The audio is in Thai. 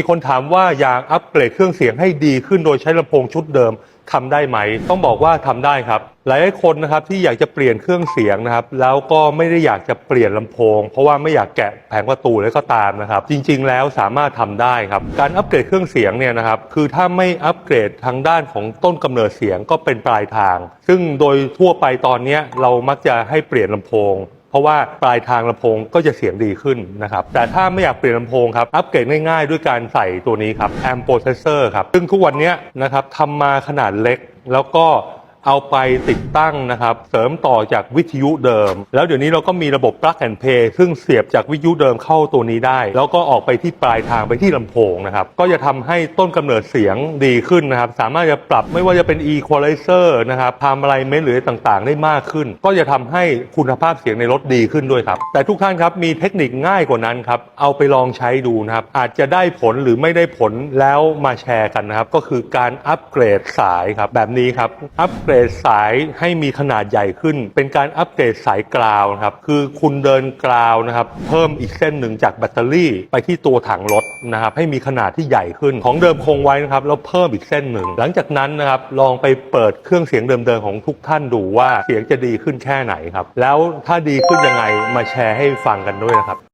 มีคนถามว่าอยากอัปเกรดเครื่องเสียงให้ดีขึ้นโดยใช้ลำโพงชุดเดิมทำได้ไหม ต้องบอกว่าทำได้ครับ หลายคนนะครับที่อยากจะเปลี่ยนเครื่องเสียงนะครับแล้วก็ไม่ได้อยากจะเปลี่ยนลำโพง เพราะว่าไม่อยากแกะแผงประตูแล้วก็ตามนะครับ จริง ๆ แล้วสามารถทำได้ครับ การอัปเกรดเครื่องเสียงเนี่ยนะครับคือถ้าไม่อัปเกรดทางด้านของต้นกำเนิดเสียงก็เป็นปลายทาง ซึ่งโดยทั่วไปตอนนี้เรามักจะให้เปลี่ยนลำโพง เพราะว่าปลายทางลำโพงก็จะเสียงดีขึ้นนะครับแต่ถ้าไม่อยากเปลี่ยนลำโพงครับอัปเกรดง่ายๆ ด้วยการใส่ตัวนี้ครับ Amp Processor ครับซึ่งทุกวันนี้นะครับทำมาขนาดเล็กแล้วก็ เอาไปติดตั้งนะครับเสริมต่อจากวิทยุเดิม แล้วเดี๋ยวนี้เราก็มีระบบ plug and play ซึ่งเสียบจากวิทยุเดิมเข้าตัวนี้ได้ แล้วก็ออกไปที่ปลายทางไปที่ลำโพงนะครับก็จะทำให้ต้นกำเนิดเสียงดีขึ้นนะครับสามารถจะปรับไม่ว่าจะเป็น equalizer นะครับทำอะไรเมนหรือต่างๆ ได้มากขึ้น ก็จะทำให้คุณภาพเสียงในรถดีขึ้นด้วยครับ แต่ทุกท่านครับมีเทคนิคง่ายกว่านั้นครับเอาไปลองใช้ดูนะครับอาจจะได้ผลหรือไม่ได้ผลแล้วมาแชร์กันนะครับก็คือการอัปเกรดสายครับแบบนี้ครับอัปเกรรดสายให้มีขนาดใหญ่ขึ้น เป็นการอัปเกรดสายกราวนะครับคือคุณเดินกราวนะครับเพิ่มอีกเส้นหนึ่งจากแบตเตอรี่ไปที่ตัวถังรถนะครับให้มีขนาดที่ใหญ่ขึ้น ของเดิมคงไว้นะครับแล้วเพิ่มอีกเส้นหนึ่ง หลังจากนั้นนะครับลองไปเปิดเครื่องเสียงเดิมๆของทุกท่านดูว่าเสียงจะดีขึ้นแค่ไหนครับแล้วถ้าดีขึ้นยังไงมาแชร์ให้ฟังกันด้วยนะครับ